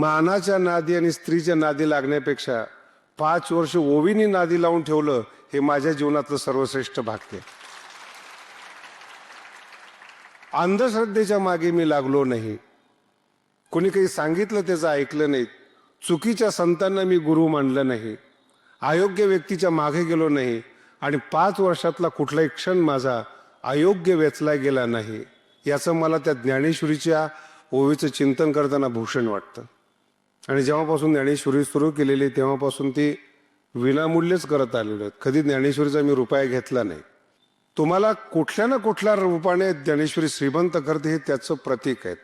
मानाच्या नादी आणि स्त्रीच्या नादी लागण्यापेक्षा पाच वर्ष ओवीनी नादी लावून ठेवलं हे माझ्या जीवनातलं सर्वश्रेष्ठ भागते आहे. अंधश्रद्धेच्या मागे मी लागलो नाही. कोणी काही सांगितलं त्याचं ऐकलं नाही. चुकीच्या संतांना मी गुरु मानलं नाही. अयोग्य व्यक्तीच्या मागे गेलो नाही. आणि पाच वर्षातला कुठलाही क्षण माझा अयोग्य वेचला गेला नाही. याचं मला त्या ज्ञानेश्वरीच्या ओवीचं चिंतन करताना भूषण वाटतं. आणि जेव्हापासून ज्ञानेश्वरी सुरू केलेली तेव्हापासून ती विनामूल्यच करत आलेलो आहेत. कधी ज्ञानेश्वरीचा मी रुपया घेतला नाही. तुम्हाला कुठल्या ना कुठल्या रूपाने ज्ञानेश्वरी श्रीमंत करते हे त्याचं प्रतीक आहे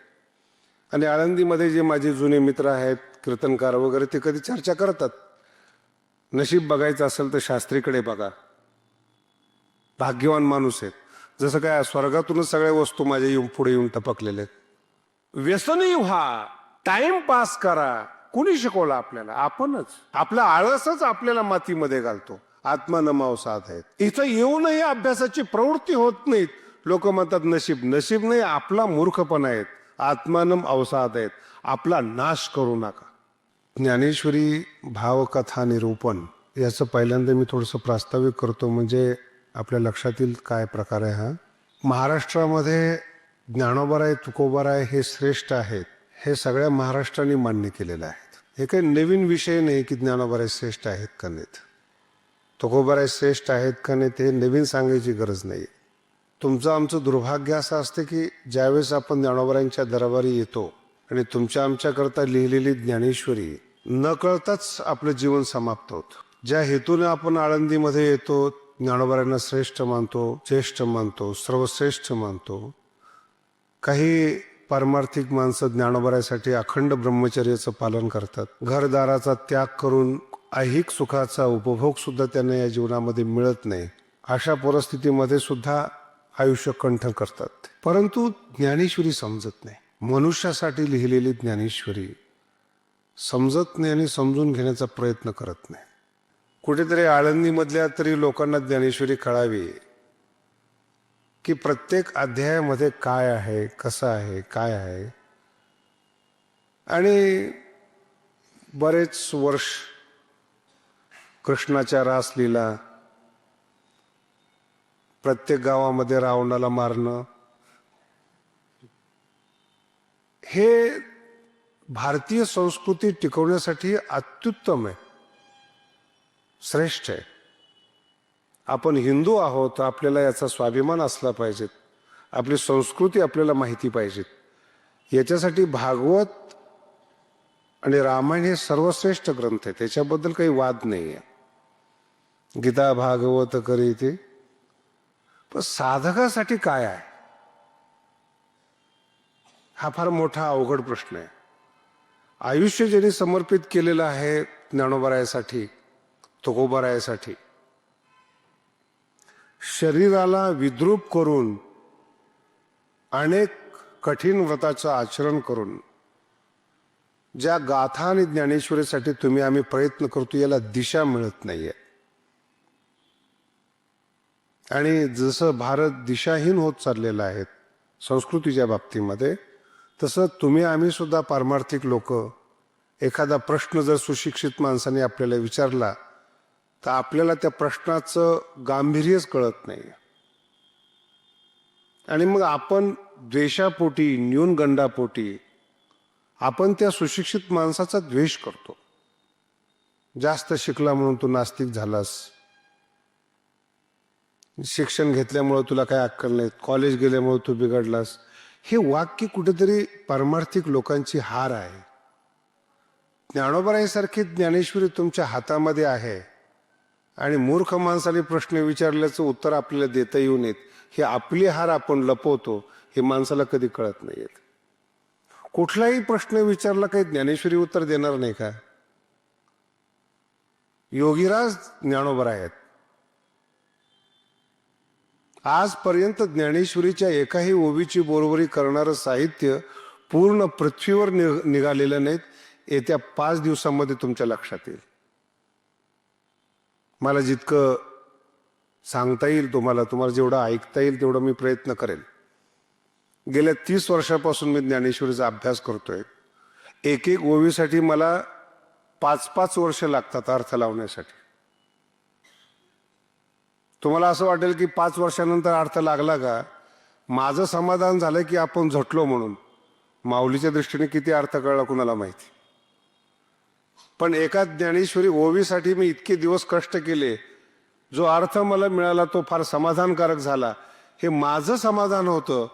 आणि आळंदीमध्ये जे माझे जुने मित्र आहेत कीर्तनकार वगैरे ते कधी चर्चा करतात. नशीब बघायचं असेल तर शास्त्रीकडे बघा. भाग्यवान माणूस आहेत. जसं काय स्वर्गातूनच सगळ्या वस्तू माझ्या येऊन पुढे येऊन टपकलेल्या आहेत. व्यसनही व्हा. टाइम पास करा. कुणी शिकवलं आपल्याला? आपणच. आपला आळसच आपल्याला मातीमध्ये घालतो. आत्मनमाव साध आहेत. इथं येऊनही अभ्यासाची प्रवृत्ती होत नाहीत. लोक म्हणतात नशीब नशीब नाही आपला मूर्खपणा आहेत आत्मानम अवसाद आहेत. आपला नाश करू नका. ज्ञानेश्वरी भावकथा निरूपण याचं पहिल्यांदा मी थोडंसं प्रास्ताविक करतो. म्हणजे आपल्या लक्षात येईल काय प्रकार आहे हा? महाराष्ट्रामध्ये ज्ञानोबराय आहे हे श्रेष्ठ आहेत. हे सगळ्या महाराष्ट्राने मान्य केलेलं आहेत. हे काही नवीन विषय नाही की ज्ञानोबराय श्रेष्ठ आहेत का नाहीत. तुकोबाराय श्रेष्ठ आहेत का नाहीत हे नवीन सांगायची गरज नाही तुमचं आमचं दुर्भाग्य असं असतं की ज्यावेळेस आपण ज्ञानोबरायांच्या दरबारी येतो आणि तुमच्या आमच्याकरता लिहिलेली ज्ञानेश्वरी न कळताच आपलं जीवन समाप्त होतं. ज्या हेतूने आपण आळंदीमध्ये येतो ज्ञानोबरायांना श्रेष्ठ मानतो ज्येष्ठ मानतो सर्वश्रेष्ठ मानतो काही पारमार्थिक माणसं ज्ञानोबरासाठी अखंड ब्रह्मचर्याचं पालन करतात. घरदाराचा त्याग करून ऐहिक सुखाचा उपभोग सुद्धा त्यांना या जीवनामध्ये मिळत नाही. अशा परिस्थितीमध्ये सुद्धा आयुष्य कंठ करतात. परंतु ज्ञानेश्वरी समजत नाही. मनुष्यासाठी लिहिलेली ज्ञानेश्वरी समजत नाही आणि समजून घेण्याचा प्रयत्न करत नाही. कुठेतरी आळंदीमधल्या तरी लोकांना ज्ञानेश्वरी कळावी. की प्रत्येक अध्यायामध्ये काय आहे कसं आहे काय आहे? आणि बरेच वर्ष कृष्णाच्या रासलीला प्रत्येक गावामध्ये रावणाला मारणं हे भारतीय संस्कृती टिकवण्यासाठी अत्युत्तम आहे श्रेष्ठ आहे. आपण हिंदू आहोत आपल्याला याचा स्वाभिमान असला पाहिजे. आपली संस्कृती आपल्याला माहिती पाहिजेत याच्यासाठी भागवत आणि रामायण हे सर्वश्रेष्ठ ग्रंथ आहे त्याच्याबद्दल काही वाद नाही आहे गीता भागवत करी ते पण साधकासाठी काय आहे? हा फार मोठा अवघड प्रश्न आहे. आयुष्य ज्यांनी समर्पित केलेलं आहे ज्ञानोबरायासाठी तुकोबरायासाठी शरीराला विद्रूप करून अनेक कठीण व्रताचं आचरण करून ज्या गाथा आणि ज्ञानेश्वरीसाठी तुम्ही आम्ही प्रयत्न करतो याला दिशा मिळत नाहीये. आणि जसं भारत दिशाहीन होत चाललेला आहे संस्कृतीच्या बाबतीमध्ये तसं तुम्ही आम्ही सुद्धा पारमार्थिक लोक एखादा प्रश्न जर सुशिक्षित माणसाने आपल्याला विचारला तर आपल्याला त्या प्रश्नाचं गांभीर्यच कळत नाही आणि मग आपण द्वेषापोटी न्यूनगंडापोटी आपण त्या सुशिक्षित माणसाचा द्वेष करतो. जास्त शिकला म्हणून तू नास्तिक झालास. शिक्षण घेतल्यामुळं तुला काय अक्कल नाही कॉलेज गेल्यामुळं तू बिघडलास. हे वाक्य कुठेतरी पारमार्थिक लोकांची हार आहे. ज्ञानोबराईसारखी ज्ञानेश्वरी तुमच्या हातामध्ये आहे. आणि मूर्ख माणसाने प्रश्न विचारल्याचं उत्तर आपल्याला देता येऊ नयेत. हे आपली हार आपण लपवतो हे माणसाला कधी कळत नाहीयेत. कुठलाही प्रश्न विचारला काही ज्ञानेश्वरी उत्तर देणार नाही का? योगीराज ज्ञानोबर आहेत. आजपर्यंत ज्ञानेश्वरीच्या एकाही ओबीची बरोबरी करणारं साहित्य पूर्ण पृथ्वीवर निघालेलं नाहीत. येत्या पाच दिवसामध्ये तुमच्या लक्षात येईल. मला जितकं सांगता येईल तुम्हाला तुम्हाला जेवढं ऐकता येईल तेवढं मी प्रयत्न करेन गेल्या तीस वर्षापासून मी ज्ञानेश्वरीचा अभ्यास करतोय. एक एक ओवीसाठी मला पाच पाच वर्ष लागतात अर्थ लावण्यासाठी. तुम्हाला असं वाटेल की पाच वर्षानंतर अर्थ लागला का? माझं समाधान झालं की आपण झटलो म्हणून. माऊलीच्या दृष्टीने किती अर्थ कळला कुणाला माहिती? पण एका ज्ञानेश्वरी ओवीसाठी मी इतके दिवस कष्ट केले. जो अर्थ मला मिळाला तो फार समाधानकारक झाला. हे माझं समाधान होतं.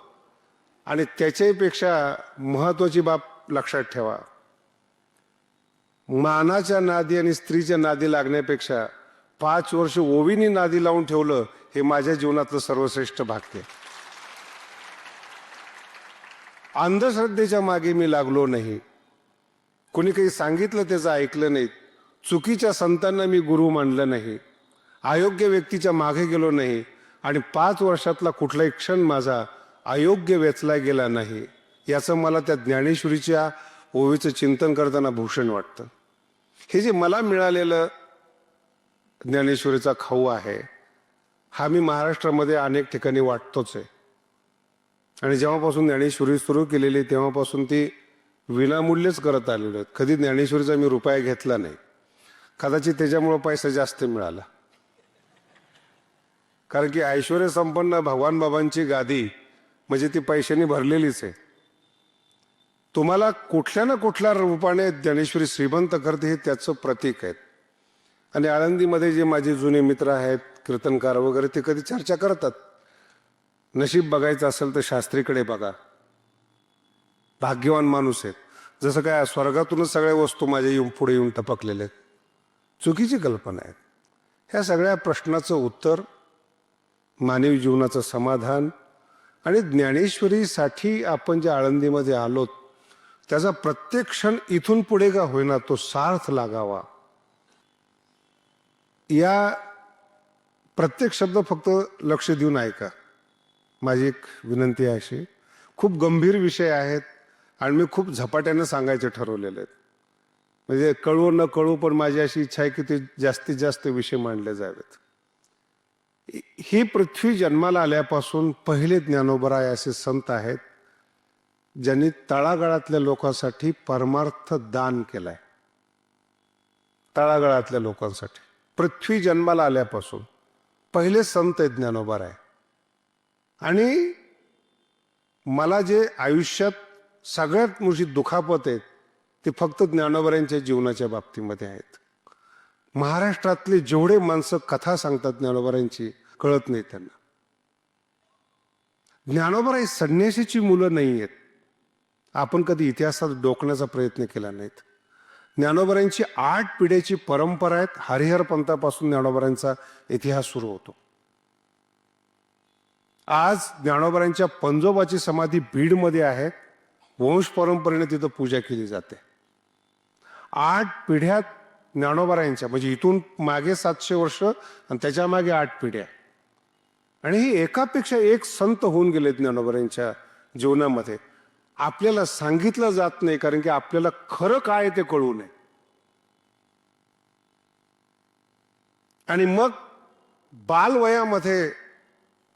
आणि त्याच्यापेक्षा महत्वाची बाब लक्षात ठेवा. मानाच्या नादी आणि स्त्रीच्या नादी लागण्यापेक्षा पाच वर्ष ओवीनी नादी लावून ठेवलं हे माझ्या जीवनातलं सर्वश्रेष्ठ भागते आहे. अंधश्रद्धेच्या मागे मी लागलो नाही. कोणी काही सांगितलं त्याचं ऐकलं नाही चुकीच्या संतांना मी गुरु मानलं नाही. अयोग्य व्यक्तीच्या मागे गेलो नाही. आणि पाच वर्षातला कुठलाही क्षण माझा अयोग्य वेचला गेला नाही. याचं मला त्या ज्ञानेश्वरीच्या ओवीचं चिंतन करताना भूषण वाटतं. हे जे मला मिळालेलं ज्ञानेश्वरीचा खाऊ आहे हा मी महाराष्ट्रामध्ये अनेक ठिकाणी वाटतोच आहे. आणि जेव्हापासून ज्ञानेश्वरी सुरू केलेली तेव्हापासून ती विनामूल्यच करत आलेलो आहेत. कधी ज्ञानेश्वरीचा मी रुपया घेतला नाही. कदाचित त्याच्यामुळं पैसा जास्त मिळाला. कारण की ऐश्वर संपन्न भगवान बाबांची गादी म्हणजे ती पैशाने भरलेलीच आहे. तुम्हाला कुठल्या ना कुठल्या रूपाने ज्ञानेश्वरी श्रीमंत करते हे त्याचं प्रतीक आहेत. आणि आळंदीमध्ये जे माझे जुने मित्र आहेत कीर्तनकार वगैरे ते कधी चर्चा करतात. नशीब बघायचं असेल तर शास्त्रीकडे बघा. भाग्यवान माणूस आहेत. जसं काय स्वर्गातूनच सगळ्या वस्तू माझ्या येऊन पुढे येऊन टपकलेल्या आहेत. चुकीची कल्पना आहे ह्या सगळ्या प्रश्नाचं उत्तर मानवी जीवनाचं समाधान आणि ज्ञानेश्वरीसाठी आपण ज्या आळंदीमध्ये आलोत त्याचा प्रत्येक क्षण इथून पुढे का होईना तो सार्थ लागावा. या प्रत्येक शब्द फक्त लक्ष देऊन ऐका. माझी एक विनंती आहे अशी. खूप गंभीर विषय आहेत. आणि मी खूप झपाट्यानं सांगायचे ठरवलेले आहेत म्हणजे कळू न कळू पण माझी अशी इच्छा आहे की ते जास्तीत जास्त विषय मांडले जावेत. ही पृथ्वी जन्माला आल्यापासून पहिले ज्ञानोबराय असे संत आहेत ज्यांनी तळागाळातल्या लोकांसाठी परमार्थ दान केलाय. तळागाळातल्या लोकांसाठी. पृथ्वी जन्माला आल्यापासून पहिले संत आहेत ज्ञानोबराय. आणि मला जे आयुष्यात सगळ्यात मोठी दुखापत आहेत ते फक्त ज्ञानोबरांच्या जीवनाच्या बाबतीमध्ये आहेत. महाराष्ट्रातले जेवढे माणसं कथा सांगतात ज्ञानोबऱ्यांची कळत नाही त्यांना. ज्ञानोबराई संन्यासीची मुलं नाही आहेत. आपण कधी इतिहासात डोकण्याचा प्रयत्न केला नाहीत. ज्ञानोबरांची आठ पिढ्याची परंपरा आहेत हरिहर पंथापासून ज्ञानोबरांचा इतिहास सुरू होतो. आज ज्ञानोबरांच्या पंजोबाची समाधी बीडमध्ये आहे वंश परंपरेने तिथं पूजा केली जाते. आठ पिढ्यात ज्ञानोबरायांच्या म्हणजे इथून मागे सातशे वर्ष आणि त्याच्यामागे आठ पिढ्या. आणि ही एकापेक्षा एक संत होऊन गेले ज्ञानोबरांच्या जीवनामध्ये. आपल्याला सांगितलं जात नाही कारण की आपल्याला खरं काय ते कळू नये. आणि मग बालवयामध्ये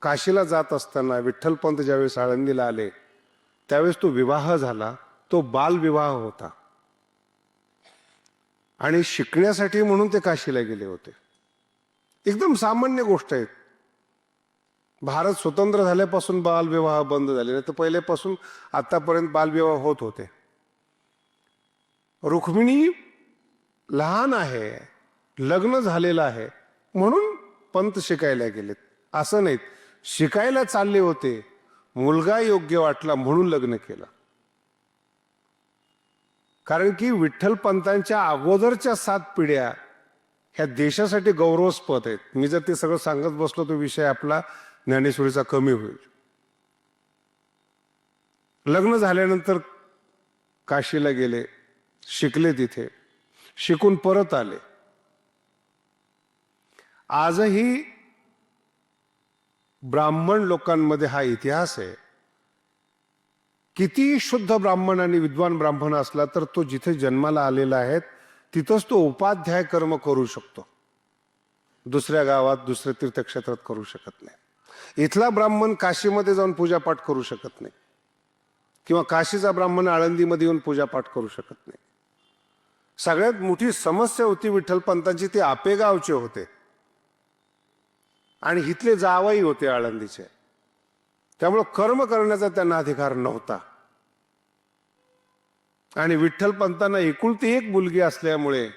काशीला जात असताना विठ्ठलपंत ज्यावेळेस आळंदीला आले त्यावेळेस तो विवाह झाला तो बालविवाह होता. आणि शिकण्यासाठी म्हणून ते काशीला गेले होते. एकदम सामान्य गोष्ट आहे. भारत स्वतंत्र झाल्यापासून बालविवाह बंद झाले नाही तर पहिल्यापासून आतापर्यंत बालविवाह होत होते. रुक्मिणी लहान आहे लग्न झालेलं आहे म्हणून पंत शिकायला गेलेत. असं नाहीत. शिकायला चालले होते मुलगा योग्य वाटला म्हणून लग्न केलं. कारण की विठ्ठल पंतांच्या अगोदरच्या सात पिढ्या ह्या देशासाठी गौरवस्पद आहेत. मी जर ते सगळं सांगत बसलो तो विषय आपला ज्ञानेश्वरीचा कमी होईल. लग्न झाल्यानंतर काशीला गेले शिकले तिथे शिकून परत आले. आजही ब्राह्मण लोकांमध्ये हा इतिहास आहे. किती शुद्ध ब्राह्मण आणि विद्वान ब्राह्मण असला तर तो जिथे जन्माला आलेला आहे तिथंच तो उपाध्याय कर्म करू शकतो. दुसऱ्या गावात दुसऱ्या तीर्थक्षेत्रात करू शकत नाही. इथला ब्राह्मण काशीमध्ये जाऊन पूजापाठ करू शकत नाही. किंवा काशीचा ब्राह्मण आळंदीमध्ये येऊन पूजापाठ करू शकत नाही. सगळ्यात मोठी समस्या होती विठ्ठलपंतांची ते आपेगावचे होते. आणि इथले जावाई होते आळंदीचे. त्यामुळं कर्म करण्याचा त्यांना अधिकार नव्हता. आणि विठ्ठलपंतांना एकुलती एक मुलगी असल्यामुळे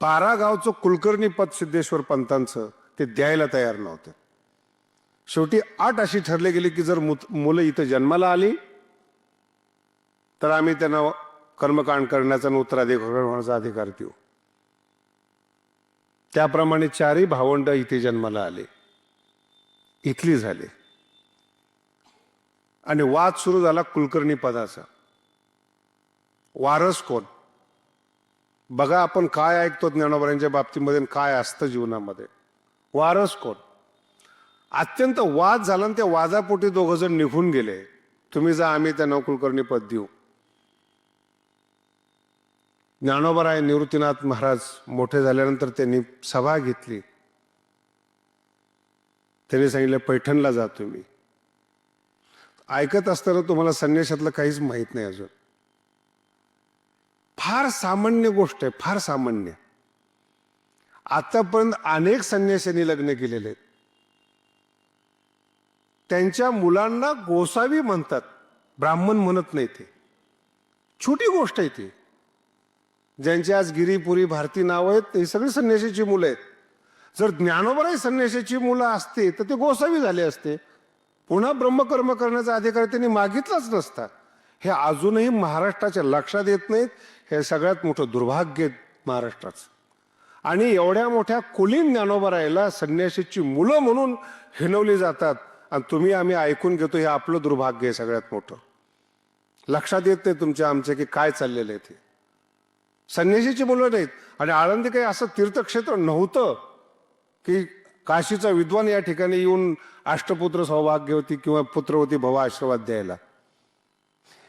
पारागावचं कुलकर्णी पद सिद्धेश्वर पंतांचं ते द्यायला तयार नव्हते. शेवटी आठ अशी ठरले गेली की जर मुत- मुलं इथं जन्माला आली तर आम्ही त्यांना कर्मकांड करण्याचा आणि उत्तराधिकार होण्याचा अधिकार देऊ. त्याप्रमाणे चारही भावंड इथे जन्माला आले. इथली झाले. आणि वाद सुरू झाला कुलकर्णी पदाचा. वारस कोण? बघा आपण काय ऐकतो ज्ञानोबऱ्यांच्या बाबतीमध्ये काय असतं जीवनामध्ये. वारस कोण? अत्यंत वाद झाला आणि त्या वादापोटी दोघं जण निघून गेले. तुम्ही जा आम्ही त्यांना कुलकर्णी पद देऊ. ज्ञानोबराय निवृत्तीनाथ महाराज मोठे झाल्यानंतर त्यांनी सभा घेतली. त्यांनी सांगितलं पैठणला जातो मी ऐकत असताना तुम्हाला संन्यासातलं काहीच माहीत नाही अजून. फार सामान्य गोष्ट आहे फार सामान्य. आतापर्यंत अनेक संन्याशांनी लग्न केलेले आहेत. त्यांच्या मुलांना गोसावी म्हणतात. ब्राह्मण म्हणत नाही ते. छोटी गोष्ट आहे ती. ज्यांची आज गिरीपुरी भारती नाव आहेत ही सगळी संन्यासीची मुलं आहेत. जर ज्ञानोबराही संन्यासाची मुलं असते तर ते गोसावी झाले असते. पुन्हा ब्रह्मकर्म करण्याचा अधिकार त्यांनी मागितलाच नसता. हे अजूनही महाराष्ट्राच्या लक्षात येत नाहीत. हे सगळ्यात मोठं दुर्भाग्य महाराष्ट्राचं. आणि एवढ्या मोठ्या कुलीन ज्ञानोबरायला संन्याशीची मुलं म्हणून हिनवली जातात. आणि तुम्ही आम्ही ऐकून घेतो हे आपलं दुर्भाग्य आहे सगळ्यात मोठं. लक्षात येत नाही तुमच्या आमच्या की काय चाललेलं आहे ते. संन्यासीची मुलं नाहीत. आणि आळंदी काही असं तीर्थक्षेत्र नव्हतं की काशीचा विद्वान या ठिकाणी येऊन अष्टपुत्र सौभाग्यवती किंवा पुत्रवती भवा आशीर्वाद द्यायला.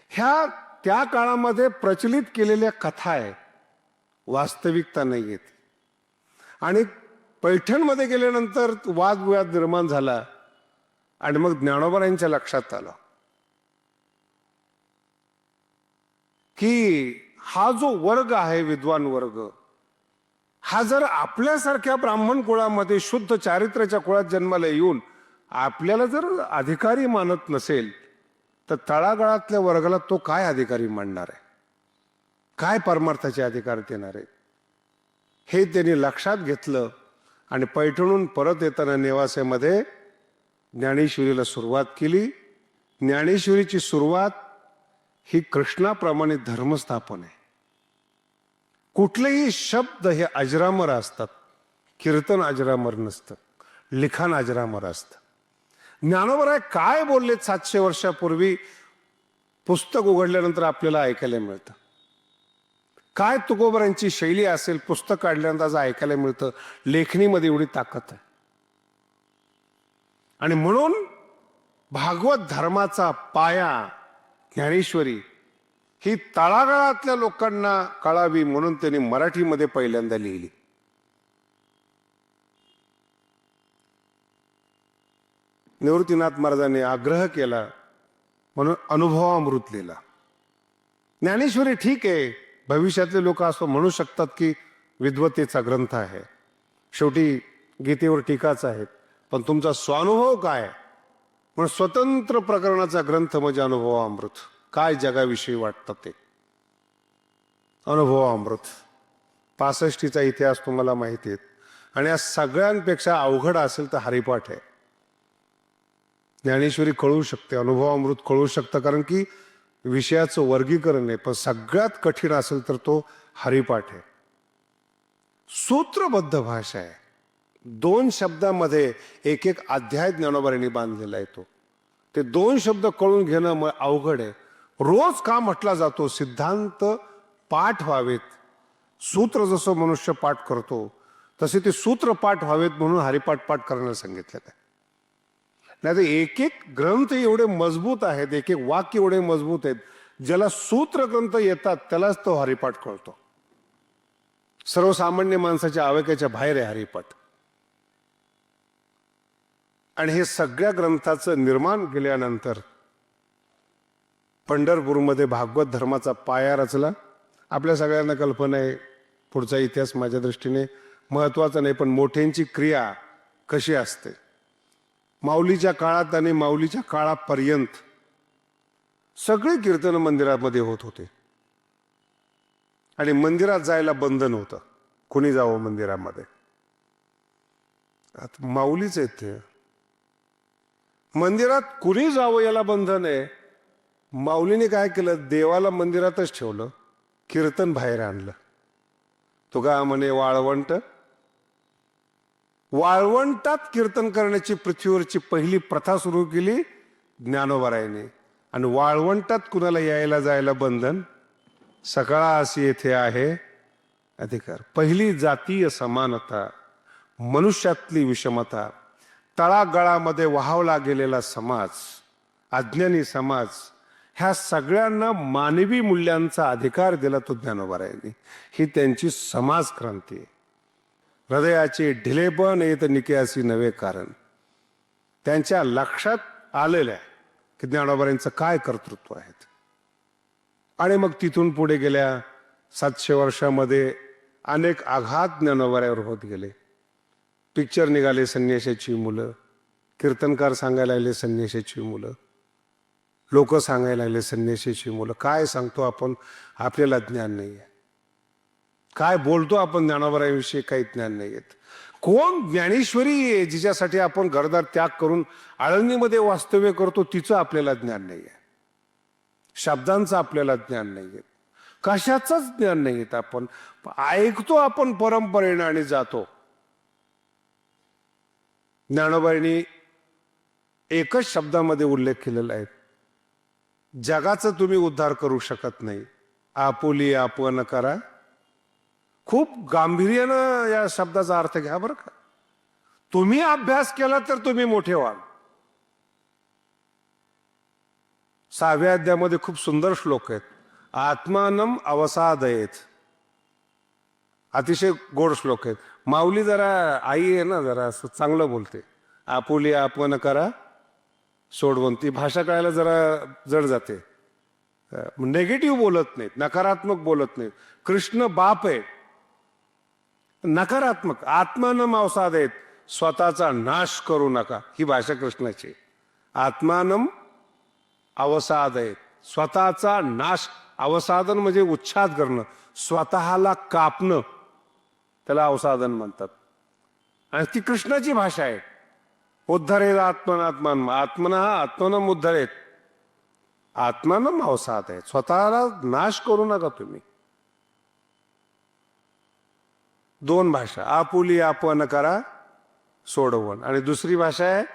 ह्या त्या काळामध्ये प्रचलित केलेल्या कथा आहे. वास्तविकता नाही येत आणि पैठणमध्ये गेल्यानंतर वादविवाद निर्माण झाला आणि मग ज्ञानोबरांच्या लक्षात आलं. की हा जो वर्ग आहे विद्वान वर्ग हा जर आपल्यासारख्या ब्राह्मण कुळामध्ये शुद्ध चारित्र्याच्या कुळात जन्माला येऊन आपल्याला जर अधिकारी मानत नसेल तर तळागाळातल्या वर्गाला तो काय अधिकारी मानणार आहे? काय परमार्थाचे अधिकार देणार आहे हे त्यांनी लक्षात घेतलं आणि पैठणून परत येताना नेवासेमध्ये ज्ञानेश्वरीला सुरुवात केली. ज्ञानेश्वरीची सुरुवात ही कृष्णाप्रमाणे धर्मस्थापन आहे. कुठलेही शब्द हे अजरामर असतात कीर्तन अजरामर नसतं लिखाण अजरामर असतं. ज्ञानोबराय काय बोललेत सातशे वर्षापूर्वी? पुस्तक उघडल्यानंतर आपल्याला ऐकायला मिळतं. काय तुकोबरांची शैली असेल पुस्तक काढल्यानंतर आज ऐकायला मिळतं. लेखणीमध्ये एवढी ताकद आहे. आणि म्हणून भागवत धर्माचा पाया ज्ञानेश्वरी ही तळागाळातल्या लोकांना कळावी म्हणून त्यांनी मराठीमध्ये पहिल्यांदा लिहिली. निवृत्तीनाथ महाराजांनी आग्रह केला म्हणून अनुभवामृत लिहिला. ज्ञानेश्वरी ठीक आहे भविष्यातले लोक असं म्हणू शकतात की विद्वत्तेचा ग्रंथ आहे. शेवटी गीतेवर टीकाच आहेत पण तुमचा स्वानुभव काय पण स्वतंत्र प्रकरणाचा ग्रंथ म्हणजे अनुभवामृत. काय जगाविषयी वाटतं ते? अनुभवामृत. पासष्टीचा इतिहास तुम्हाला माहिती आहे. आणि या सगळ्यांपेक्षा अवघड असेल तर हरिपाठ आहे. ज्ञानेश्वरी कळू शकते अनुभवामृत कळू शकतं कारण की विषयाचं वर्गीकरण आहे. पण सगळ्यात कठीण असेल तर तो हरिपाठ आहे. सूत्रबद्ध भाषा आहे. दोन शब्दामध्ये एक एक अध्याय ज्ञानोबारीने बांधलेला आहे तो. ते दोन शब्द कळून घेणं मग अवघड आहे. रोज का म्हटला जातो? सिद्धांत पाठ व्हावेत. सूत्र जसं मनुष्य पाठ करतो तसे ते सूत्र पाठ व्हावेत म्हणून हरिपाठ पाठ करायला सांगितलेलं आहे. नाही तर एक एक ग्रंथ एवढे मजबूत आहेत एक एक वाक्य एवढे मजबूत आहेत ज्याला सूत्र ग्रंथ येतात त्यालाच तो हरिपाठ कळतो. सर्वसामान्य माणसाच्या आवेकाच्या बाहेर आहे हरिपाठ. आणि हे सगळ्या ग्रंथाचं निर्माण केल्यानंतर पंढरपूरमध्ये भागवत धर्माचा पाया रचला. आपल्या सगळ्यांना कल्पना आहे पुढचा इतिहास माझ्या दृष्टीने महत्त्वाचा नाही पण मोठ्यांची क्रिया कशी असते? माऊलीच्या काळात आणि माऊलीच्या काळापर्यंत सगळे कीर्तन मंदिरामध्ये होत होते. आणि मंदिरात जायला बंधन होतं कुणी जावं मंदिरामध्ये? आता माऊलीच आहेत ते. मंदिरात कुणी जावं याला बंधन आहे? माऊलीने काय केलं? देवाला मंदिरातच ठेवलं. कीर्तन बाहेर आणलं. तो का म्हणे वाळवंट. वाळवंटात कीर्तन करण्याची पृथ्वीवरची पहिली प्रथा सुरू केली ज्ञानोबारायने. आणि वाळवंटात कुणाला यायला जायला बंधन? सकाळा अशी येथे आहे. अधिकार. पहिली जातीय समानता मनुष्यातली विषमता. तळागळामध्ये वाहवला गेलेला समाज अज्ञानी समाज ह्या सगळ्यांना मानवी मूल्यांचा अधिकार दिला तो ज्ञानोबारायांनी. ही त्यांची समाज क्रांती आहे. हृदयाचे ढिलेपण येत निकेयासी नवे कारण. त्यांच्या लक्षात आलेलं आहे की ज्ञानोबारांचं काय कर्तृत्व आहे आणि मग तिथून पुढे गेल्या सातशे वर्षामध्ये अनेक आघात ज्ञानोबाऱ्यावर होत गेले. पिक्चर निघाले संन्याशाची मुलं. कीर्तनकार सांगायला लागले संन्याशाची मुलं. लोक सांगायला लागले संन्याशाची मुलं. काय सांगतो आपण? आपल्याला ज्ञान नाही आहे काय बोलतो आपण ज्ञानोबराविषयी काही ज्ञान नाही आहेत कोण ज्ञानेश्वरी आहे जिच्यासाठी आपण घरदार त्याग करून आळंदीमध्ये वास्तव्य करतो तिचं आपल्याला ज्ञान नाही आहे शब्दांचं आपल्याला ज्ञान नाही आहे कशाचंच ज्ञान नाही येत आपण. ऐकतो आपण परंपरेनं आणि जातो. ज्ञानोबाईंनी एकच शब्दामध्ये उल्लेख केलेला आहे. जगाचं तुम्ही उद्धार करू शकत नाही. आपुली आपण करा. खूप गांभीर्यानं या शब्दाचा अर्थ घ्या बरं का. तुम्ही अभ्यास केला तर तुम्ही मोठे व्हाल. सहाव्या अध्यामध्ये खूप सुंदर श्लोक आहेत. आत्मानम अवसादयेत. अतिशय गोड श्लोक आहेत. माऊली जरा आई आहे ना जरा असं चांगलं बोलते. आपुली आपण करा सोडवून ती भाषा कळायला जरा जड जाते. नेगेटिव्ह बोलत नाहीत नकारात्मक बोलत नाहीत. कृष्ण बाप आहे. नकारात्मक आत्मानं मावसाद आहेत. स्वतःचा नाश करू नका. ही भाषा कृष्णाची आत्मानम अवसाद आहेत. स्वतःचा नाश अवसादन म्हणजे उच्छाद करणं. स्वतःला कापणं. त्याला अवसादन म्हणतात. आणि ती कृष्णाची भाषा आहे. उद्धरेत आत्मनात्मान आत्मना आत्मनम उद्धरेत आत्मानम अवसाद आहे. स्वतःला नाश करू नका तुम्ही. दोन भाषा आपुली आपण करा सोडवण आणि दुसरी भाषा आहे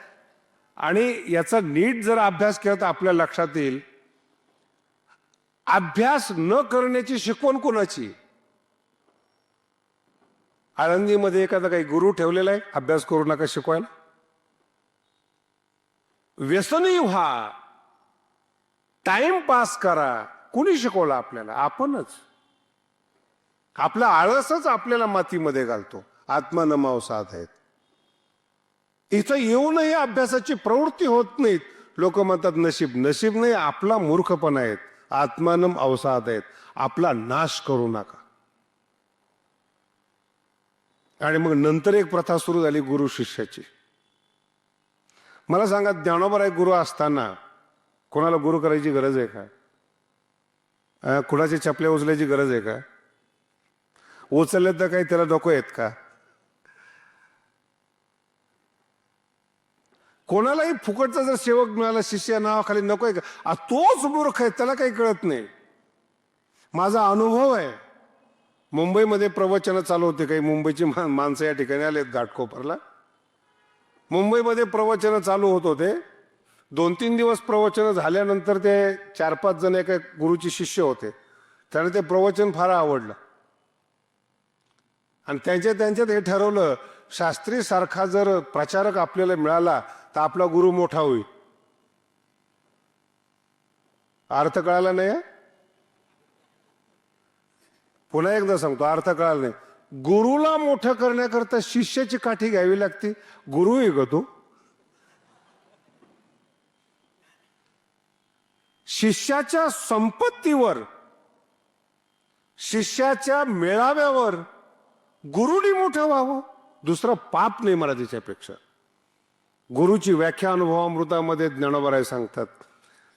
आणि याचा नीट जर अभ्यास केला तर आपल्या लक्षात येईल. अभ्यास न करण्याची शिकवण कोणाची? आळंदीमध्ये एखादा काही गुरु ठेवलेला आहे अभ्यास करू नका शिकवायला. व्यसनी व्हा. टाइम पास करा. कुणी शिकवलं आपल्याला? आपणच. आपला आळसच आपल्याला मातीमध्ये घालतो. आत्मा साध आहेत. इथं येऊनही अभ्यासाची प्रवृत्ती होत नाहीत. लोक म्हणतात नशीब नशीब नाही आपला मूर्खपणा आहेत. आत्मानम अवसाद आहेत. आपला नाश करू नका. आणि मग नंतर एक प्रथा सुरू झाली गुरु शिष्याची. मला सांगा ज्ञानोबर एक गुरु असताना कोणाला गुरु करायची गरज आहे का? अं, चपल्या उचलायची गरज आहे का? उचलले तर काही त्याला नको आहेत का? कोणालाही फुकटचा जर सेवक मिळाला शिष्य नावाखाली नको आहे का? तोच मूर्ख आहे त्याला काही कळत नाही. माझा अनुभव आहे मुंबईमध्ये प्रवचनं चालू होते काही. मुंबईची मा- माणसं या ठिकाणी आलेत घाटकोपरला. मुंबईमध्ये प्रवचनं चालू होत होते. दोन तीन दिवस प्रवचनं झाल्यानंतर ते चार पाच जण एका गुरुचे शिष्य होते. त्यांना ते प्रवचन फार आवडलं. आणि त्यांच्या त्यांच्यात हे ठरवलं शास्त्री सारखा जर प्रचारक आपल्याला मिळाला तर आपला गुरु मोठा होईल. अर्थ कळाला नाही? पुन्हा एकदा सांगतो अर्थ कळाला नाही. गुरुला मोठं करण्याकरता शिष्याची काठी घ्यावी लागते. गुरु आहे ग तू. शिष्याच्या संपत्तीवर शिष्याच्या मेळाव्यावर गुरुनी मोठं व्हावं. दुसरं पाप नाही मला त्याच्यापेक्षा गुरुची व्याख्या अनुभवामृतामध्ये ज्ञानोबराय सांगतात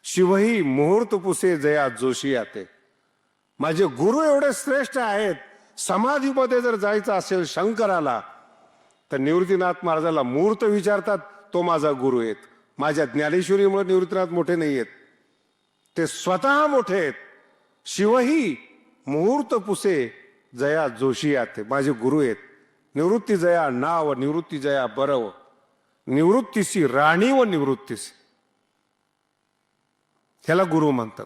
शिवही मुहूर्त पुसे जया जोशी आते. माझे गुरु एवढे श्रेष्ठ आहेत समाधीमध्ये जर जायचं असेल शंकराला तर निवृत्तीनाथ महाराजाला मुहूर्त विचारतात तो माझा गुरु आहेत. माझ्या ज्ञानेश्वरीमुळे निवृत्तीनाथ मोठे नाही आहेत. ते स्वतः मोठे आहेत. शिवही मुहूर्त पुसे जया जोशी आते. माझे गुरु आहेत. निवृत्ती जया नाव निवृत्ती जया बरव. निवृत्तीसी राणी व निवृत्तीसी. ह्याला गुरु म्हणतात.